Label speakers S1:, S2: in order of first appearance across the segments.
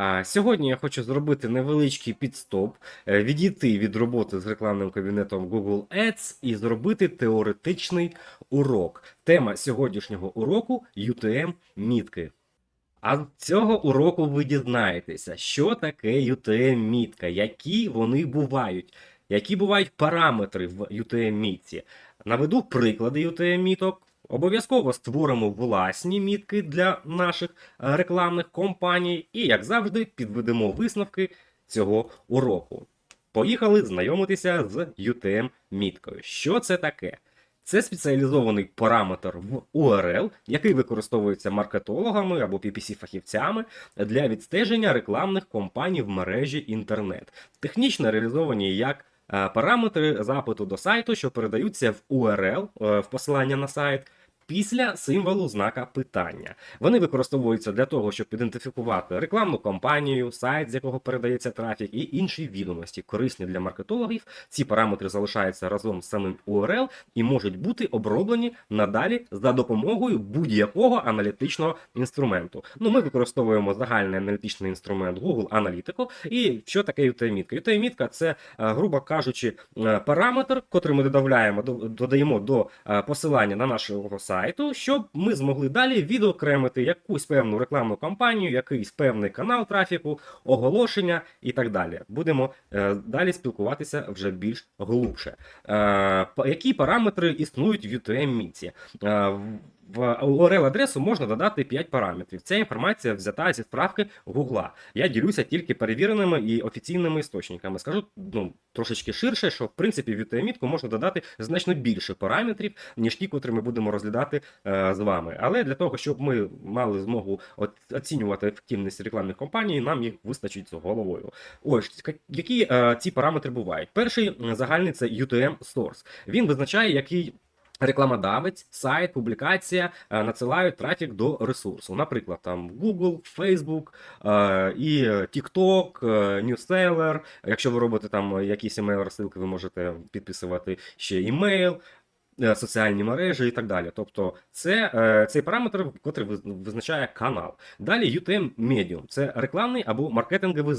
S1: А сьогодні я хочу зробити невеличкий підстоп, е, відійти від роботи з рекламним кабінетом Google Ads і зробити теоретичний урок. Тема сьогоднішнього уроку UTM мітки. А з цього уроку ви дізнаєтеся, що таке UTM мітка, які вони бувають, які бувають параметри в UTM мітці. Наведу приклади UTM міток. Обов'язково створимо власні мітки для наших е, рекламних компаній, і, як завжди, підведемо висновки цього уроку. Поїхали знайомитися з UTM міткою. Що це таке? Це спеціалізований параметр в URL, який використовується маркетологами або PPC-фахівцями для відстеження рекламних компаній в мережі інтернет. Технічно реалізовані як е, параметри запиту до сайту, що передаються в URL, е, в посилання на сайт. Після символу знака питання вони використовуються для того, щоб ідентифікувати рекламну кампанію, сайт, з якого передається трафік, і інші відомості, корисні для маркетологів. Ці параметри залишаються разом з самим URL і можуть бути оброблені надалі за допомогою будь-якого аналітичного інструменту. Ну, ми використовуємо загальний аналітичний інструмент Google Analytics. І що таке UTM-мітка? UTM-мітка – це, е, грубо кажучи, е, параметр, котрий ми додаємо, додаємо до е, посилання на нашого сайту сайту, щоб ми змогли далі відокремити якусь певну рекламну кампанію, якийсь певний канал трафіку, оголошення і так далі. Будемо е, далі спілкуватися вже більш глубше. Е, які параметри існують в UTM-міці? Е, в URL-адресу можна додати 5 параметрів. Ця інформація взята зі справки Гугла. Я ділюся тільки перевіреними і офіційними істочниками. Скажу ну, трошечки ширше, що в принципі в UTM-мітку можна додати значно більше параметрів, ніж ті, котрі ми будемо розглядати е, з вами. Але для того, щоб ми мали змогу оцінювати ефективність рекламних компаній, нам їх вистачить з головою. Ось які е, ці параметри бувають. Перший загальний це UTM Source. Він визначає, який. Рекламодавець, сайт, публікація е, надсилають трафік до ресурсу. Наприклад, там Google, Facebook е, і TikTok, е, Newseller. Якщо ви робите там якісь емейл розсилки, ви можете підписувати ще імейл. Соціальні мережі і так далі. Тобто, це цей параметр, який визначає канал. Далі UTM Medium – це рекламний або маркетинговий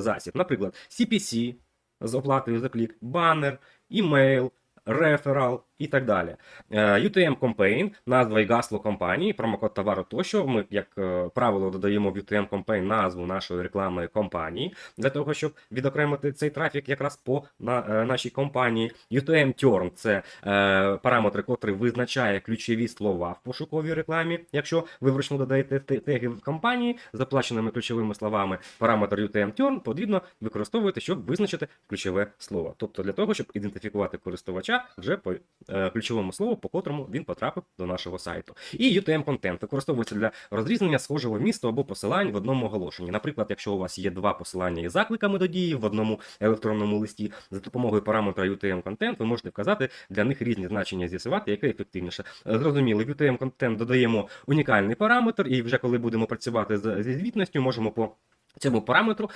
S1: засіб. Наприклад, CPC з оплатою за клік, банер, імейл, реферал і так далі. UTM Campaign, назва і гасло компанії, промокод товару тощо. Ми, як е, правило, додаємо в UTM Campaign назву нашої рекламної компанії для того, щоб відокремити цей трафік якраз по на, е, нашій компанії. UTM Turn – це е, параметр, котрий визначає ключові слова в пошуковій рекламі. Якщо ви вручну додаєте теги в компанії заплаченими ключовими словами, параметр UTM Turn потрібно використовувати, щоб визначити ключове слово. Тобто для того, щоб ідентифікувати користувача вже по Е, ключовому слову, по котрому він потрапив до нашого сайту. І UTM-контент використовується для розрізнення схожого місту або посилань в одному оголошенні. Наприклад, якщо у вас є два посилання із закликами до дії в одному електронному листі, за допомогою параметра UTM-контент, ви можете вказати для них різні значення, з'ясувати, яке ефективніше. Е, зрозуміло, в UTM-контент додаємо унікальний параметр, і вже коли будемо працювати зі звітністю, можемо по цьому параметру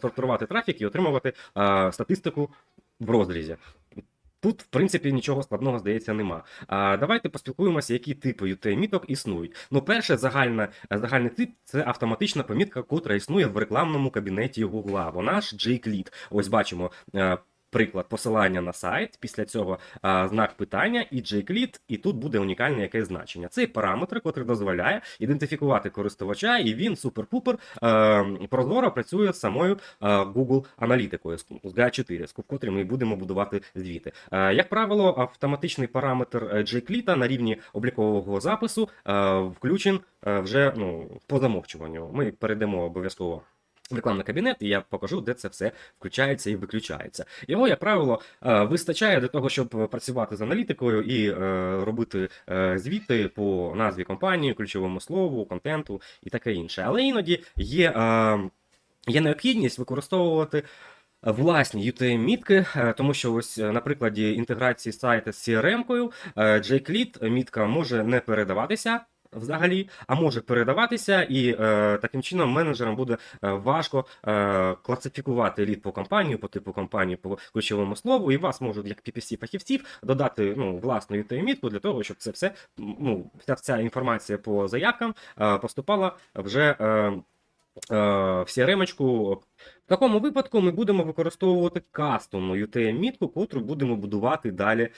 S1: сортувати трафік і отримувати а, статистику в розрізі. Тут, в принципі, нічого складного, здається, нема. А давайте поспілкуємося, які типи UTM-міток існують. Ну, перше, загальна, загальний тип це автоматична помітка, котра існує в рекламному кабінеті Google. Вона ж JClead. Ось бачимо. Е, приклад посилання на сайт, після цього а, знак питання і JClead, і тут буде унікальне якесь значення. Це параметр, який дозволяє ідентифікувати користувача, і він супер-пупер прозоро працює з самою а, Google аналітикою з GA4, з котрі ми будемо будувати звіти. А, як правило, автоматичний параметр JClead на рівні облікового запису а, включен вже ну, по замовчуванню. Ми перейдемо обов'язково рекламний кабінет, і я покажу, де це все включається і виключається. Його, як правило, е, вистачає для того, щоб працювати з аналітикою і е, робити е, звіти по назві компанії, ключовому слову, контенту і таке інше. Але іноді є, є необхідність використовувати. Власні UTM-мітки, тому що ось на прикладі інтеграції сайту з CRM-кою JClead мітка може не передаватися взагалі, а може передаватися, і е, таким чином менеджерам буде е, важко е, класифікувати лід по компанію, по типу компанії, по ключовому слову, і вас можуть, як PPC-фахівців, додати ну, власну UTM-мітку для того, щоб це все, ну, вся вся інформація по заявкам е, поступала вже. Е, в CRM-очку. В такому випадку ми будемо використовувати кастомну UTM-мітку, котру будемо будувати далі е,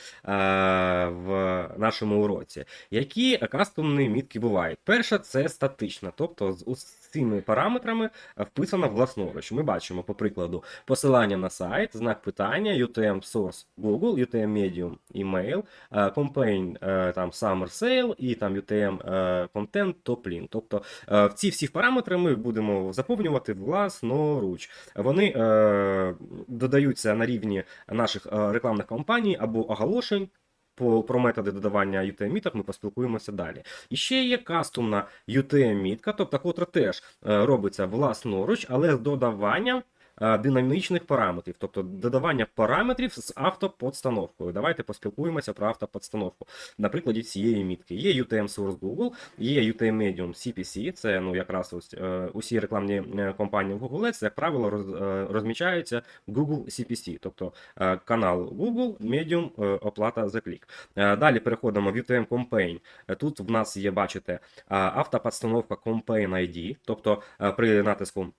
S1: в нашому уроці. Які кастомні мітки бувають? Перша це статична, тобто з усіми параметрами е, вписана власноруч. Ми бачимо, по прикладу, посилання на сайт, знак питання, UTM Source Google, UTM Medium email, е, campaign е, там Summer Sale і там UTM Content Top Link. Тобто ці всі параметри ми будемо заповнювати власноруч. Вони додаються на рівні наших рекламних кампаній або оголошень. По, про методи додавання UTM-міток ми поспілкуємося далі. І ще є кастомна UTM-мітка, тобто котра теж е, робиться власноруч, але з додаванням динамічних параметрів, тобто додавання параметрів з автоподстановкою. Давайте поспілкуємося про автоподстановку. На прикладі цієї мітки. Є UTM Source Google, є UTM Medium CPC, це ну якраз ось е, усі рекламні е, компанії в Google Ads, як правило, роз, е, розміщаються Google CPC, тобто е, канал Google, Medium, е, оплата за клік. Е, Далі переходимо в UTM Campaign. Е, Тут в нас є, бачите, е, автоподстановка Campaign ID, тобто е, при натиску на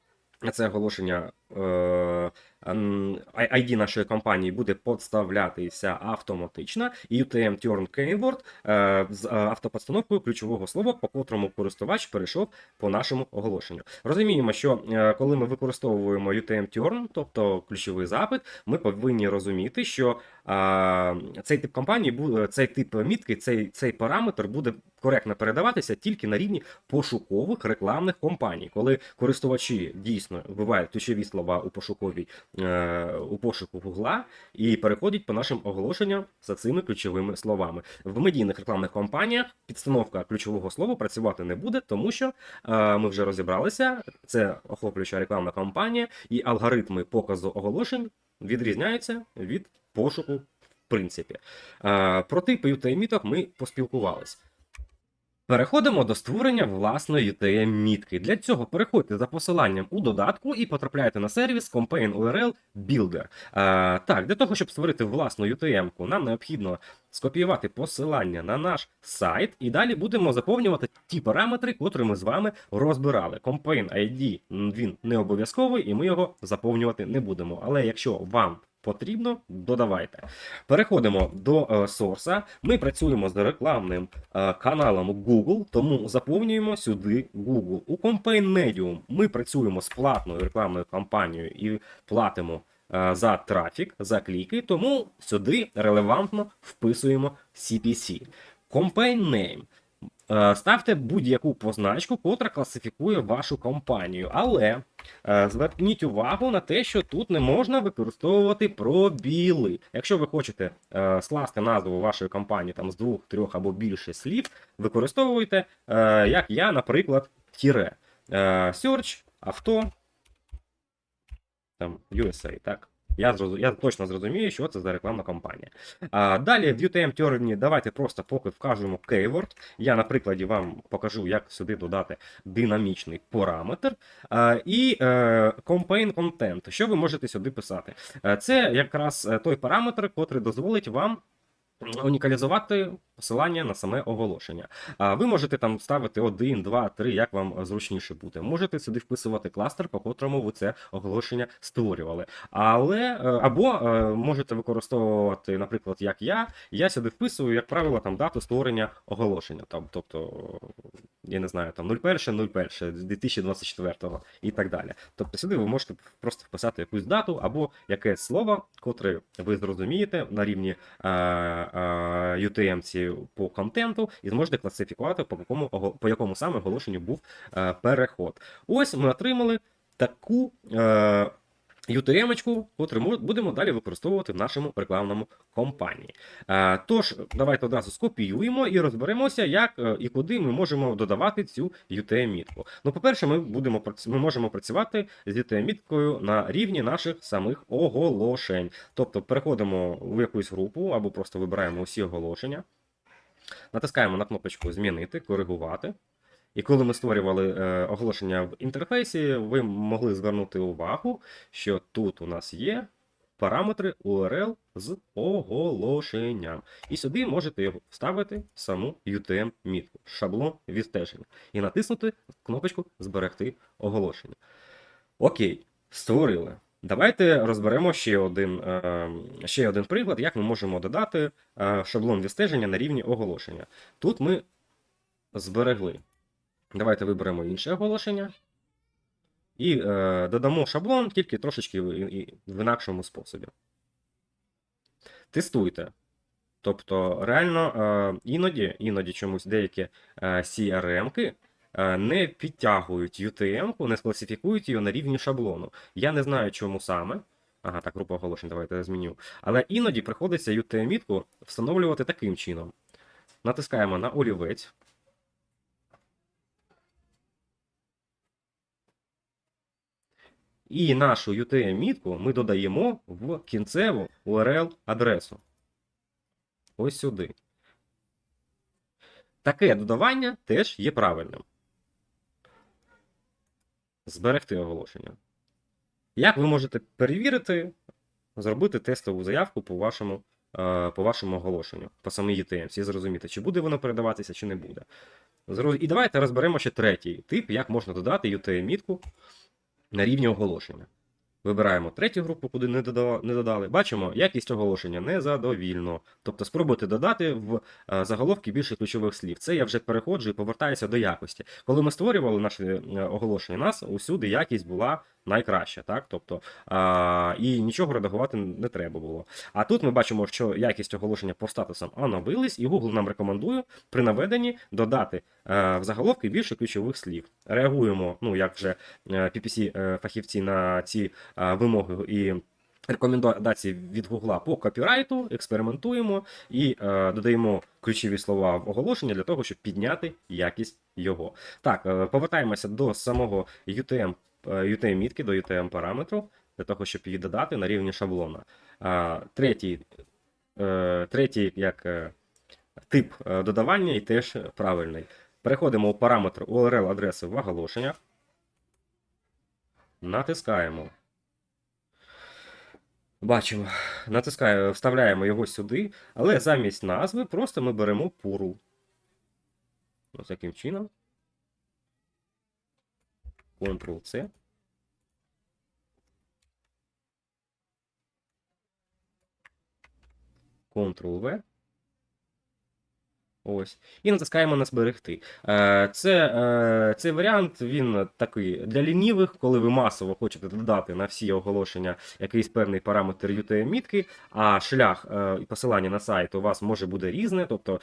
S1: це оголошення е, ID нашої компанії буде подставлятися автоматично, і UTM Turn Keyword е, з е, автоподстановкою ключового слова, по котрому користувач перейшов по нашому оголошенню. Розуміємо, що е, коли ми використовуємо UTM Turn, тобто ключовий запит, ми повинні розуміти, що цей тип компанії цей тип мітки, цей, цей параметр буде коректно передаватися тільки на рівні пошукових рекламних компаній, коли користувачі дійсно вбивають ключові слова у пошуковій у пошуку Гугла і переходять по нашим оголошенням за цими ключовими словами. В медійних рекламних компаніях підстановка ключового слова працювати не буде, тому що е, ми вже розібралися. Це охоплююча рекламна кампанія, і алгоритми показу оголошень відрізняються від пошуку. В принципі, Е, про типи UTM-міток ми поспілкувались. Переходимо до створення власної UTM-мітки. Для цього переходьте за посиланням у додатку і потрапляєте на сервіс Campaign URL Builder. Е, так, для того, щоб створити власну UTM-ку, нам необхідно скопіювати посилання на наш сайт, і далі будемо заповнювати ті параметри, котрі ми з вами розбирали. Campaign ID він не обов'язковий, і ми його заповнювати не будемо. Але якщо вам потрібно, додавайте. Переходимо до е, сорса. Ми працюємо з рекламним е, каналом Google, тому заповнюємо сюди Google. У Campaign Medium ми працюємо з платною рекламною кампанією і платимо е, за трафік, за кліки, тому сюди релевантно вписуємо CPC. Campaign Name. Е, Ставте будь-яку позначку, котра класифікує вашу компанію. Але е, зверніть увагу на те, що тут не можна використовувати пробіли. Якщо ви хочете е, скласти назву вашої компанії там з двох, трьох або більше слів, використовуйте, як я, наприклад, тіре. Search, авто, там USA, так. Я, зроз... я точно зрозумію, що це за рекламна кампанія. А, далі в UTM Turn давайте просто поки вкажемо keyword. Я на прикладі вам покажу, як сюди додати динамічний параметр. А, і е, campaign content. Що ви можете сюди писати? Е, Це якраз е, той параметр, який дозволить вам. Унікалізувати посилання на саме оголошення. А ви можете там ставити 1, 2, 3, як вам зручніше буде. Можете сюди вписувати кластер, по котрому ви це оголошення створювали. Але е, або е, можете використовувати, наприклад, як я. Я сюди вписую, як правило, там дату створення оголошення. Там, тобто, я не знаю, там 01, 01, 2024 і так далі. Тобто сюди ви можете просто вписати якусь дату або якесь слово, котре ви зрозумієте на рівні е, е, UTM по контенту, і зможете класифікувати, по якому, по якому саме оголошенню був е, переход. Ось ми отримали таку. Е, UTM-очку, котру ми будемо далі використовувати в нашому рекламному компанії. Тож, давайте одразу скопіюємо і розберемося, як е, і куди ми можемо додавати цю UTM-мітку. Ну, по-перше, ми будемо ми можемо працювати з UTM-міткою на рівні наших самих оголошень. Тобто переходимо в якусь групу або просто вибираємо усі оголошення, натискаємо на кнопочку Змінити, коригувати. І коли ми створювали е, оголошення в інтерфейсі, ви могли звернути увагу, що тут у нас є параметри URL з оголошенням. І сюди можете його вставити саму UTM-мітку, шаблон відстеження, і натиснути кнопочку Зберегти оголошення. Окей, створили. Давайте розберемо ще один, е, ще один приклад, як ми можемо додати е, шаблон відстеження на рівні оголошення. Тут ми зберегли. Давайте виберемо інше оголошення. І е, додамо шаблон тільки трошечки в, інакшому способі. Тестуйте. Тобто, реально, е, іноді, іноді чомусь деякі е, CRM-ки е, не підтягують UTM-ку, не скласифікують її на рівні шаблону. Я не знаю, чому саме. Ага, так, група оголошень, давайте я зміню. Але іноді приходиться UTM-мітку встановлювати таким чином. Натискаємо на олівець. І нашу UTM-мітку ми додаємо в кінцеву URL-адресу. Ось сюди. Таке додавання теж є правильним. Зберегти оголошення. Як ви можете перевірити, зробити тестову заявку по вашому, е, по вашому оголошенню, по самій UTM, і зрозуміти, чи буде воно передаватися, чи не буде. І давайте розберемо ще третій тип, як можна додати UTM-мітку на рівні оголошення. Вибираємо третю групу, куди не додали, не. Бачимо, якість оголошення незадовільно. Тобто спробуйте додати в е, заголовки більше ключових слів. Це я вже переходжу і повертаюся до якості. Коли ми створювали наші е, оголошення, нас усюди якість була найкраща, так? Тобто, а, і нічого редагувати не треба було. А тут ми бачимо, що якість оголошення по статусам оновились, і Google нам рекомендує при наведенні додати е, в заголовки більше ключових слів. Реагуємо, ну як вже PPC-фахівці на ці е, вимоги і. Рекомендації від Гугла по копірайту, експериментуємо і е, додаємо ключові слова в оголошення для того, щоб підняти якість його. Так, е, повертаємося до самого UTM, е, UTM-мітки, до UTM-параметру, для того, щоб її додати на рівні шаблона. Третій, е, третій як е, тип е, додавання і теж правильний. Переходимо у параметр URL адреси в оголошеннях. Натискаємо. Бачимо, натискаємо, вставляємо його сюди, але замість назви просто ми беремо пурл. Ось таким чином. Ctrl-C. Ctrl-V. Ось. І натискаємо на зберегти. Е, Це, е, цей варіант він такий для лінівих, коли ви масово хочете додати на всі оголошення якийсь певний параметр UTM-мітки, а шлях е, і посилання на сайт у вас може буде різне. Тобто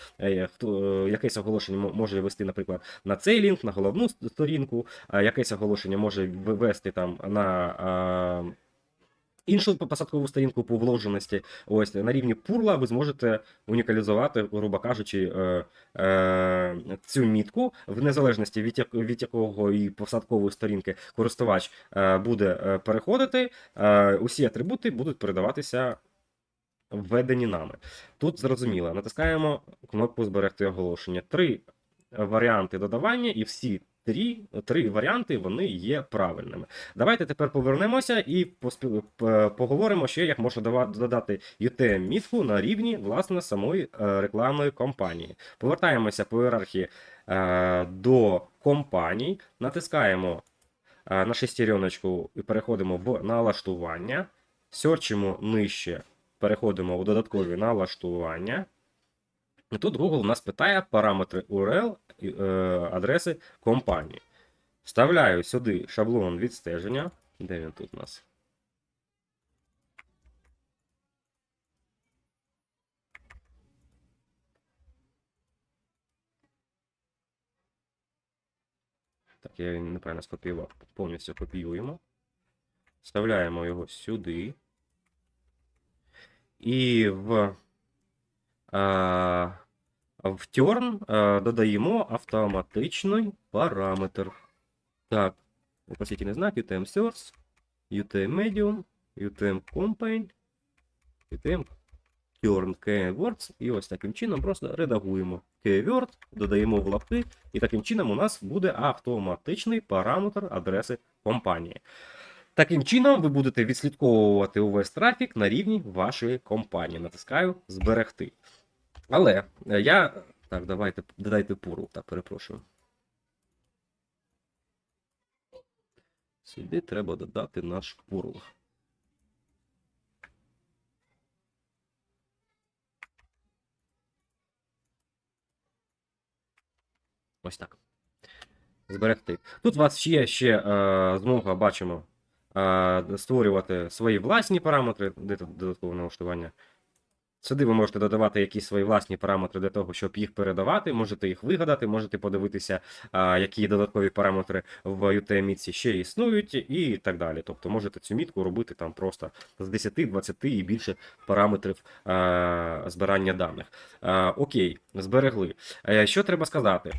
S1: хто, якесь оголошення може вести, наприклад, на цей лінк, на головну сторінку, якесь оголошення може ввести там на. Іншу посадкову сторінку по вложеності, ось на рівні пурла ви зможете унікалізувати, грубо кажучи, е, е, цю мітку в незалежності від, як, від якого і посадкової сторінки користувач е, буде е, переходити. Е, усі атрибути будуть передаватися введені нами. Тут зрозуміло, натискаємо кнопку зберегти оголошення. Три варіанти додавання, і всі три, три варіанти вони є правильними. Давайте тепер повернемося і поспіл- поговоримо ще, як можна додати UTM-мітку на рівні власне самої е, рекламної кампанії. Повертаємося по ієрархії е, до компаній, натискаємо е, на шестереночку і переходимо в налаштування, серчимо нижче, переходимо у додаткові налаштування. І тут Google нас питає параметри URL е, адреси компанії. Вставляю сюди шаблон відстеження. Де він тут у нас? Так, я його неправильно скопіював. Повністю копіюємо. Вставляємо його сюди. І в, в Turn додаємо автоматичний параметр. Так, вопросительний знак, UTM Source, UTM Medium, UTM Campaign, UTM Turn Keywords. І ось таким чином просто редагуємо keyword, додаємо в лапки, і таким чином у нас буде автоматичний параметр адреси компанії. Таким чином, ви будете відслідковувати увесь трафік на рівні вашої компанії. Натискаю зберегти. Але е, я. Так, давайте додайте пуру. Так, перепрошую. Сюди треба додати наш пурл. Ось так. Зберегти. Тут у вас є ще е, змога, бачимо, е, створювати свої власні параметри, де тут додаткове налаштування. Сюди ви можете додавати якісь свої власні параметри для того, щоб їх передавати. Можете їх вигадати, можете подивитися, які додаткові параметри в UTM-мітці ще існують, і так далі. Тобто можете цю мітку робити там просто з 10, 20 і більше параметрів збирання даних. Окей, зберегли. Що треба сказати?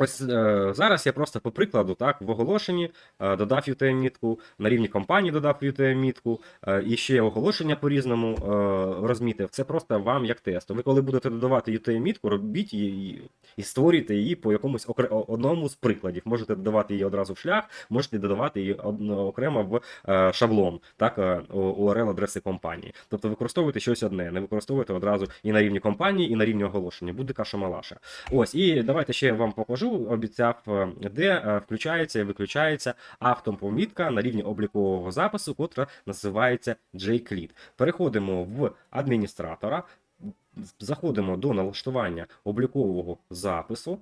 S1: Ось е, зараз я просто по прикладу, так, в оголошенні е, додав UTM-мітку, на рівні компанії додав UTM-мітку, е, і ще оголошення по-різному е, розмітив. Це просто вам як тест. Ви коли будете додавати UTM-мітку, робіть її і створюйте її по якомусь окре- одному з прикладів. Можете додавати її одразу в шлях, можете додавати її од- окремо в е, шаблон, так, е, URL адреси компанії. Тобто використовуйте щось одне, не використовуйте одразу і на рівні компанії, і на рівні оголошення. Буде каша-малаша. Ось, і давайте ще я вам покажу, обіцяв, е, де е, включається і виключається автопомітка на рівні облікового запису, котра називається JClead. Переходимо в адміністратора, заходимо до налаштування облікового запису.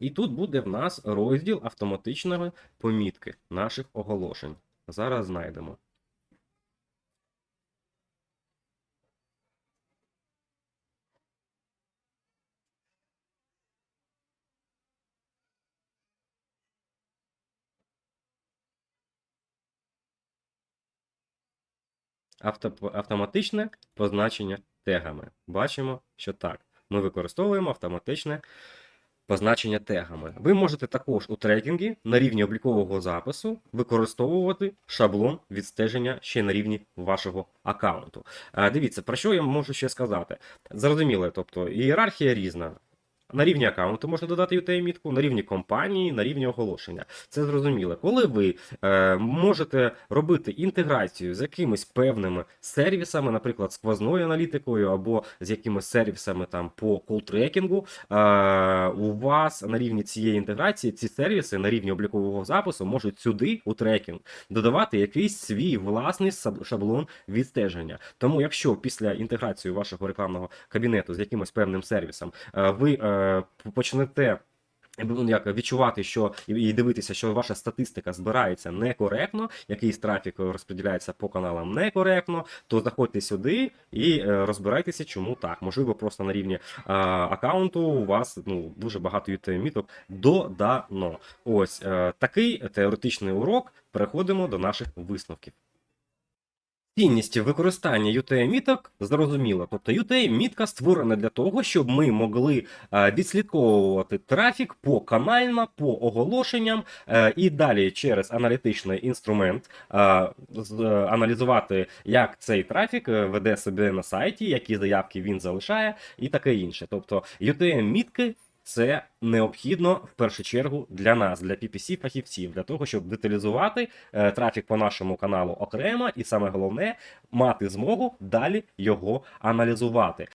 S1: І тут буде в нас розділ автоматичної помітки наших оголошень. Зараз знайдемо. Автоматичне позначення тегами. Бачимо, що так. Ми використовуємо автоматичне позначення тегами. Ви можете також у трекінгі на рівні облікового запису використовувати шаблон відстеження ще на рівні вашого аккаунту. Е, Дивіться, про що я можу ще сказати. Зрозуміло, тобто ієрархія різна. На рівні аккаунту можна додати UTM-мітку, на рівні компанії, на рівні оголошення. Це зрозуміло. Коли ви е, можете робити інтеграцію з якимись певними сервісами, наприклад, сквозною аналітикою або з якимись сервісами там по колтрекінгу, е, у вас на рівні цієї інтеграції ці сервіси на рівні облікового запису можуть сюди у трекінг додавати якийсь свій власний шаблон відстеження. Тому, якщо після інтеграції вашого рекламного кабінету з якимось певним сервісом е, ви е, почнете. ну, Як відчувати, що і дивитися, що ваша статистика збирається некоректно, якийсь трафік розподіляється по каналам некоректно, то заходьте сюди і е, розбирайтеся, чому так. Можливо, просто на рівні а, аккаунту у вас ну дуже багато UTM-міток додано. Ось е, такий теоретичний урок. Переходимо до наших висновків. Цінність використання UTM-міток зрозуміла. Тобто UTM-мітка створена для того, щоб ми могли е, відслідковувати трафік по канально, по оголошенням е, і далі через аналітичний інструмент е, аналізувати, як цей трафік веде себе на сайті, які заявки він залишає, і таке інше. Тобто UTM-мітки це необхідно в першу чергу для нас, для PPC фахівців, для того, щоб деталізувати е, трафік по нашому каналу окремо, і саме головне мати змогу далі його аналізувати.